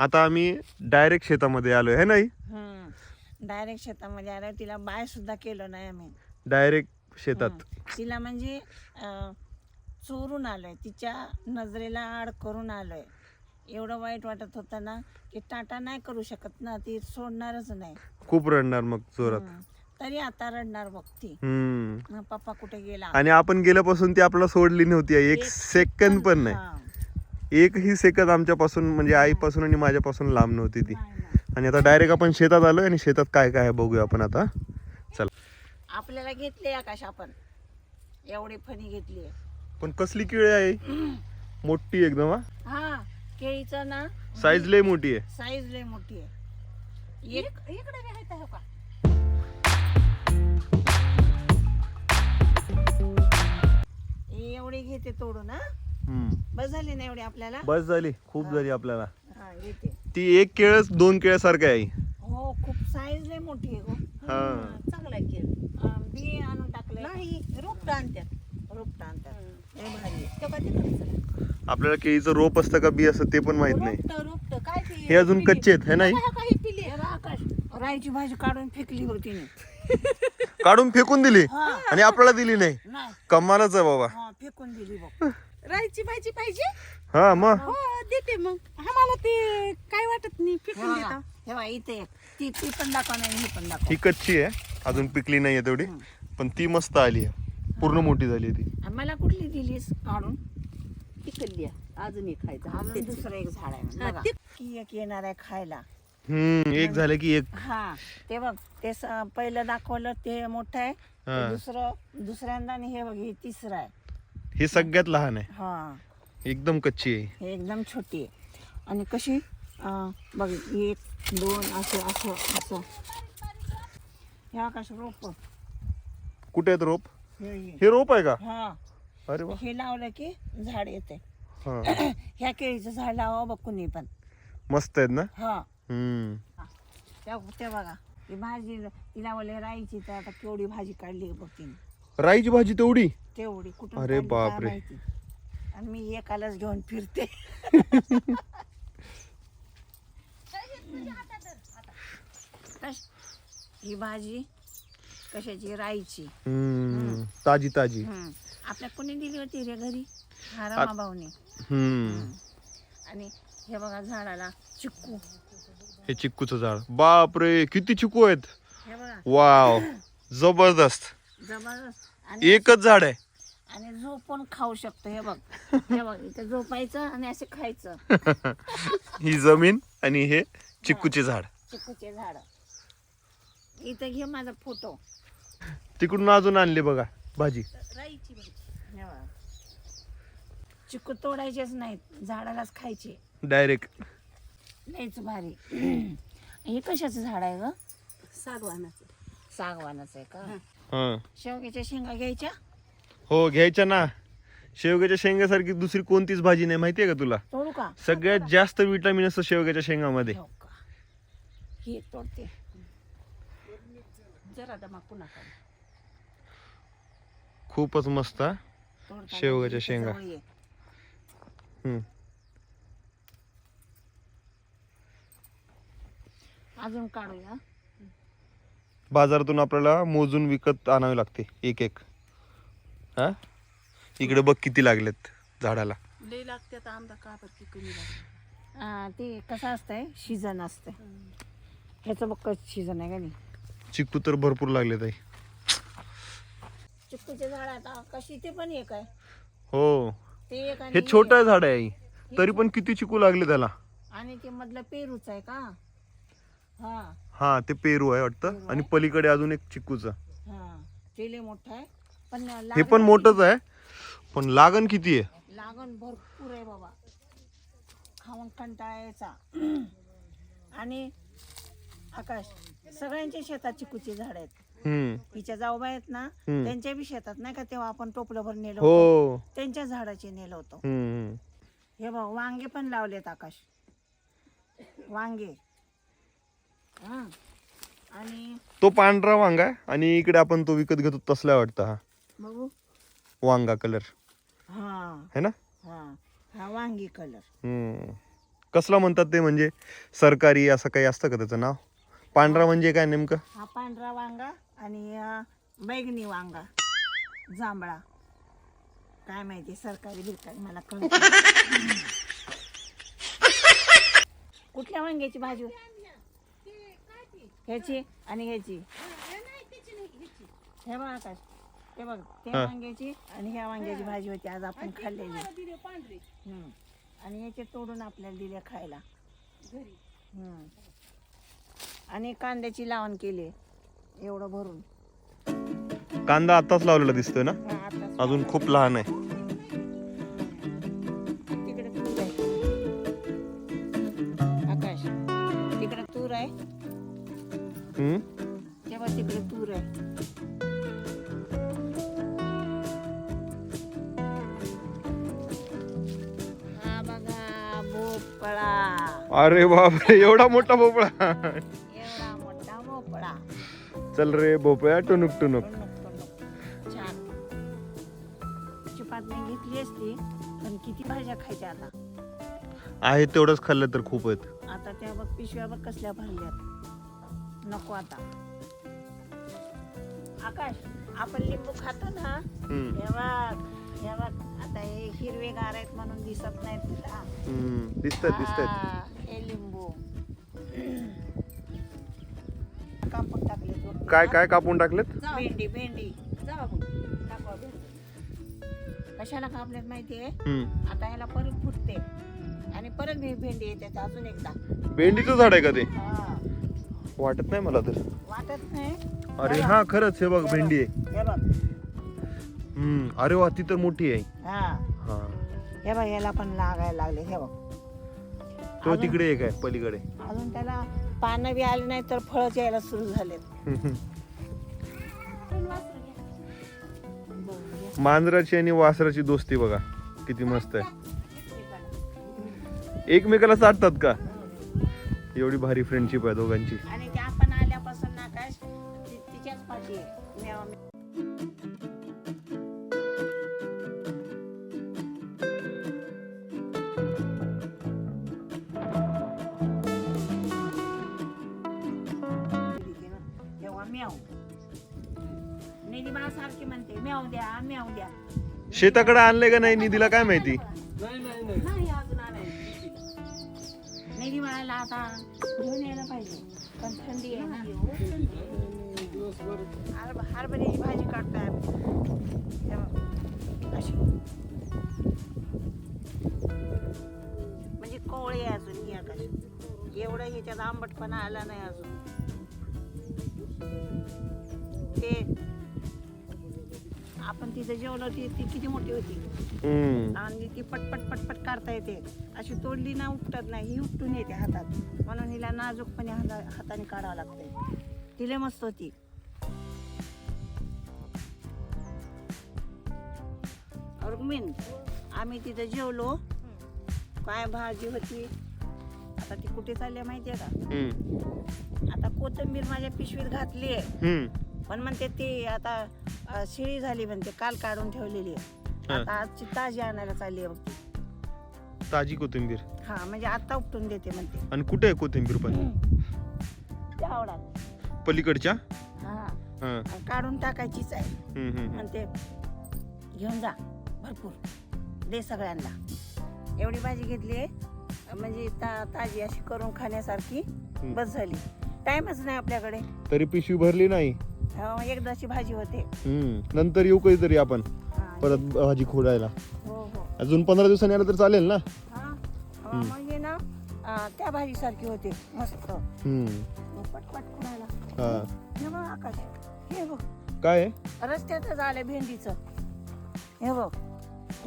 आता आम्ही डायरेक्ट शेतामध्ये आलोय है नाही? डायरेक्ट शेतामध्ये आलं तिला बाय सुद्धा केलं नाही आम्ही. डायरेक्ट शेतात. तिला म्हणजे अं, चोरून आलोय. तिच्या नजरेला आड करून आलोय. एवढं वाईट वाटत होतं ना की टाटा नाही करू शकत ना ती सोडणारच नाही. खूप रडणार मग जोरात. हं. तरी आता रडणार बघ ती. हम्म. पप्पा कुठे गेला? आणि आपण गेल्यापासून ती आपल्याला सोडली नव्हती एक एक सेकंद पण नाही. हां. एकही सेकंद आमच्यापासून म्हणजे आईपासून आणि माझ्यापासून लांब नव्हती ती. आणि आता डायरेक्ट आपण शेतात आलोय आणि शेतात काय काय आहे बघूया आपण आता. चला. आपल्याला घेतले आकाश आपण. एवढी फणी घेतली पण कसली केळी आहे? मोठी एकदम हा? केळीचं ना साईज लय मोठी आहे. साईज लय मोठी आहे. एक इकडे हो का? ही एवढी घेते तोडून हा. बस झाली ना एवढी आपल्याला? बस झाली. खूप झाली आपल्याला. हा ती एक केळच दोन केळ्यासारखं आहे हो खूप साईज लय मोठी आहे गो. हा. चांगला आहे केळ. अं, बी आणून टाकलंय. नाही. रोपटं आणतात. रोपटं आणतात. लय भारी आहे. आपल्याला केळीचं रोप असतं का बी असतं ते पण माहीत नाही. रोपटं रोपटं काय ते? हे अजून कच्चे आहेत है नाही? बघा काही पिले. हे बघ आकाश राईची भाजी काढून फेकली होती तिने. काढून फेकून दिली? आणि आपल्याला दिली नाही? नाही. कमालच आहे बाबा. हा. राईची भाजी पाहिजे? हा मग. हो देते मग. आम्हाला ते काय वाटत नाही फेकून बघा. देता. हे बघा इथे. ती ती पण दाखवा नाही ही पण दाखवा. ही कच्ची आहे. अजून पिकली नाहीये तेवढी. पण ती मस्त आली आहे. पूर्ण मोठी झाली आहे ती. कुठली दिलीस काढून? पिकली आहे. अजून एक खायचं. अजून दुसरं एक झाड आहे हा, बघा. ते- की एक येणार आहे खायला. हम्म एक झालं की एक. हा ते बघ ते स- पहिलं दाखवलं ते मोठं आहे. ते हा. दुसरं दुसऱ्यांदा आणि हे बघ हे तिसरं आहे. हे सगळ्यात लहान आहे. हा. एकदम कच्ची आहे. हे एकदम छोटी आहे. आणि कशी? अं, बघ एक दोन असं असं असं. हे आकाश रोप? कुठे आहेत रोप? हे हे. हे रोप आहे का? हा. अरे वा. हे लावलं की झाड येते. हा. ह्या केळीचं झाड लावा बघ कुणी पण. मस्त आहेत ना? हा. हम्म. त्या ते बघा. ती भाजी तिला बोलले राईची तर आता केवढी भाजी काढली बघ तिने. राईची भाजी तेवढी? तेवढी. अरे काढली काय बापरे. माहिती. आणि मी एकालाच घेऊन फिरते. ही भाजी कशाची? राईची. हम्म ताजी ताजी. हम्म. आपल्या कोणी दिली होती रे घरी? हा रमा भाऊने हम्म. आणि हे बघा झाडाला चिक्कू. हे चिक्कूचं झाड. बापरे किती चिकू आहेत. हे बघा. वाव. जबरदस्त. जबरदस्त. आणि एकच झाड आहे. आणि झोपून खाऊ शकतो हे बघ. हे बघ इथे झोपायचं आणि असे खायचं. ही जमीन आणि हे चिक्कूचे झाड. चिकूचे झाड. इथे घे माझा फोटो. तिकडून अजून आणले बघा भाजी. राईची भाजी. हे बघा. चिकू तोडायचेच नाहीत झाडालाच खायचे. डायरेक्ट लयच भारी. हे कशाचं झाड आहे ग? सागवानाचं. सागवानाचं आहे का? हा. शेवग्याच्या शेंगा घ्यायच्या? हो घ्यायच्या ना. शेवग्याच्या शेंगासारखी दुसरी कोणतीच भाजी नाही माहितीये का तुला? तोडू का? सगळ्यात जास्त विटामिन असतं शेवग्याच्या शेंगामध्ये. हो का? ही एक तोडते. जरा दमा पुन्हा काढ खूपच मस्त हा. शेवग्याच्या शेंगा. जवळ ये. हम्म. अजून काढूया. बाजारातून आपल्याला मोजून विकत आणावे लागते एक एक. हा? इकडे बघ किती लागलेत झाडाला. लई लागते आता आमदा का बरं की कमी लागते? आ, ते कसं असतंय सीझन असतंय. ह्याचं बघ सीझन आहे का नाही. चिक्कू तर भरपूर लागलेत आहे चिक्कूचे झाड आता कशी ते पण एक आहे. हो. ते एक आणि हे छोटं झाड आहे आई. तरी पण किती चिकू लागले त्याला? आणि ते मधलं पेरूच आहे का? हा. हा ते पेरू आहे वाटतं. आणि पलीकडे अजून एक चिक्कूचं हा. पण हे मोठंच आहे. पण लागण किती आहे? लागण भरपूर आहे बाबा. खाऊन कंटाळा यायचा आणि आकाश सगळ्यांच्या शेतात चिकूची झाड आहेत. हिच्या जाऊबा आहेत ना. त्यांच्या बी शेतात नाही का तेव्हा आपण टोपलंभर नेलो हो. त्यांच्या झाडाचे नेलं होतं. हे बघ वांगे पण लावलेत आकाश. वांगे. आणि तो पांढरा वांगा आहे आणि इकडे आपण तो विकत घेतो तसला वाटतं हा. बघू. वांगा कलर हा. है ना? हा. हा वांगी कलर हम्म. कसला म्हणतात ते म्हणजे सरकारी असं काही असतं का त्याचं नाव? पांढरा म्हणजे काय नेमकं? हा पांढरा वांगा आणि अं, बैगनी वांगा. जांभळा. काय माहिती सरकारी बिरकारी मला कळत नाही. कुठल्या वांग्याची भाजी ह्याची आणि ह्याची. हे बघ आकाश. हे बघ त्या हा. वांग्याची आणि ह्या वांग्याची भाजी होती आज आपण खाल्लेली. हम्म. आणि याचे तोडून आपल्याला दिले खायला. हम्म. आणि कांद्याची लावण केली एवढं भरून. कांदा आताच लावलेला दिसतोय ना? हा, आता अजून खूप लहान आहे. तिकडे तूर आहे हा बघा भोपळा. अरे बापरे एवढा मोठा भोपळा. एवढा मोठा भोपळा. चल रे भोपळ्या टुनुक टुनुक टणक टणक. छान. चिपात नाही घेतली असती पण किती भाज्या खायच्या आता? आहे तेवढंच खाल्लं तर खूप आहेत. आता त्या बघ पिशव्या बघ कसल्या भरल्यात. नको आता. आकाश आपण लिंबू खातो ना हम्म. हे बघ हे बघ आता हे हिरवेगार आहेत म्हणून दिसत नाही तुला हम्म. दिसतायत दिसतायत हा, हे लिंबू कापून टाकले. काय काय कापून टाकलेत भेंडी भेंडी. कशाला कापल्यात माहितीये हम्म. आता ह्याला परत फुटते आणि परत भे- भेंडी येते अजून एकदा भेंडीचं झाड आहे का ते हा. वाटत नाही मला तर वाटत नाही अरे हा खरंच हे बघ भेंडी आहे. हे बघ. हम्म. अरे वा ती तर मोठी आहे. हा. हा. हे बघ याला पण लागायला लागले हे बघ. तो अजून- तिकडे एक आहे पलीकडे. अजून त्याला पानं बी आली नाही तर फळच यायला सुरू झालेत. मांजराची आणि वासराची दोस्ती बघा किती मस्त आहे. एकमेकाला साधतात का? एवढी भारी फ्रेंडशिप आहे दोघांची. आणि ते शेताकडे आणलंय का नाही निधीला काय माहिती? नाही अजून आणायचं. निधी बाळाला आता घेऊन यायला पाहिजे. पण थंडी आहे ना. हरभ- हरभऱ्याची भाजी काढताय. अशी. म्हणजे कोवळी आहे अजून ही आकाश. एवढं ह्याच्यात आंबटपणा आला नाही अजून. ते आपण तिथे जेवलो ती ती किती मोठी होती. हम्म. आणि ती पटपट पटपट काढता येते. अशी तोडली ना उपटत नाही ही उपटून येते हातात. म्हणून हिला नाजूकपणे हाता हाताने काढावं लागतंय. तिला मस्त होती. रुक्मिण आम्ही तिथे जेवलो. काय भाजी होती? आता ती कुठे चालली माहितीये का? हम्म. आता कोथिंबीर माझ्या पिशवीत घातली आहे. हम्म. पण म्हणते ती आता अ, शिळी झाली म्हणते काल काढून ठेवलेली आहे. आता आजची ताजी आणायला चालली आहे बघ ती. ताजी कोथिंबीर. हा म्हणजे आता उपटून देते म्हणते. आणि कुठे आहे कोथिंबीर पण? त्या आवडात. पलीकडच्या? हा. हा. आणि काढून टाकायचीच आहे. हम्म, हम्म. म्हणते घेऊन जा भरपूर. दे सगळ्यांना. एवढी भाजी घेतली आहे. म्हणजे ता ताजी अशी करून खाण्यासारखी बस झाली. टाइमच नाही आपल्याकडे. तरी पिशवी भरली नाही. हो, एकदाची भाजी होते. हम्म. नंतर येऊ कधीतरी आपण. हा, परत भाजी खोडायला हो हो. अजून पंधरा दिवसांनी आलं तर चालेल ना? हा अ, म्हणजे ना अ, त्या भाजीसारखी होते मस्त. हम्म. मग पटपट खुडायला हा. हे बघ आकाश हे बघ. काय? आहे रस्त्यातच आलं भेंडीचं. हे बघ.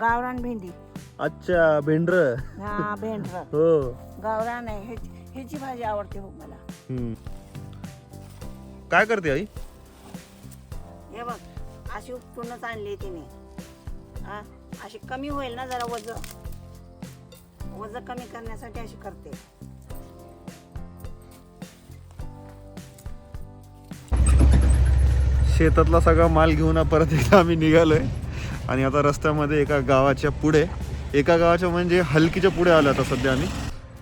गावरान भेंडी. अच्छा भेंडर. हा भेंडर. हो. गावरान आहे. ह्याची ह्याची भाजी आवडते बघ मला. हम्म. काय करते आई? हे बघ अशी उपटूनच आणली तिने. हा? अशी कमी होईल ना जरा वज वज कमी करण्यासाठी अशी करते. शेतातला सगळा माल घेऊन परत एकदा आम्ही निघालोय. आणि आता रस्त्यामध्ये एका गावाच्या पुढे एका गावाच्या म्हणजे हलकीच्या पुढे आलो आता सध्या आम्ही.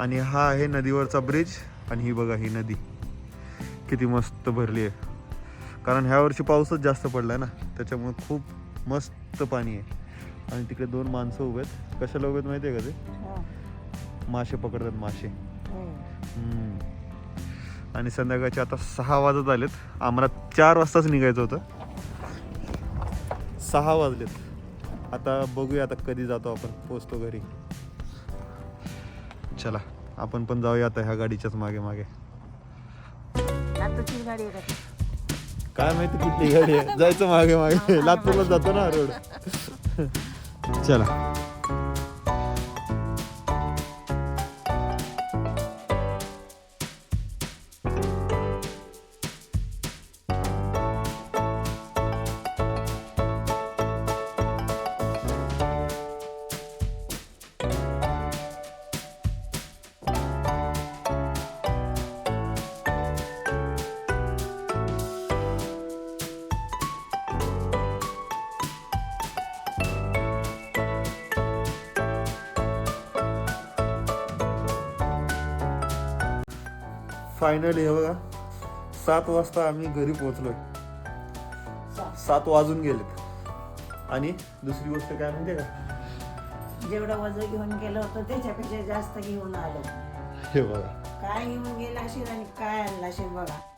आणि हा आहे नदीवरचा ब्रिज आणि ही बघा ही नदी. किती मस्त भरली आहे. कारण ह्या वर्षी पाऊसच जास्त पडलाय ना त्याच्यामुळे खूप मस्त पाणी आहे. आणि तिकडे दोन माणसं उभे आहेत. कशाला उभे आहेत माहिती आहे का ते? मासे पकडतात मासे. हो. आणि संध्याकाळचे आता सहा वाजत आलेत. आम्हाला चार वाजताच निघायचं होतं. सहा वाजलेत. आता बघूया आता कधी जातो आपण पोचतो घरी. चला आपण पण जाऊया आता ह्या गाडीच्याच मागे मागे. गाडी आहे? काय माहिती कुठली गाडी आहे? जायचं मागे मागे. लातूरला जातो ना रोड. चला. फायनली हे बघा. सात वाजता आम्ही घरी पोहोचलोय. सात वाजून गेलेत. आणि दुसरी गोष्ट काय म्हणते का? जेवढं वजन घेऊन गेलो होतो त्याच्यापेक्षा जास्त घेऊन आलो. हे बघा. काय घेऊन गेला असेल आणि काय आणला असेल बघा.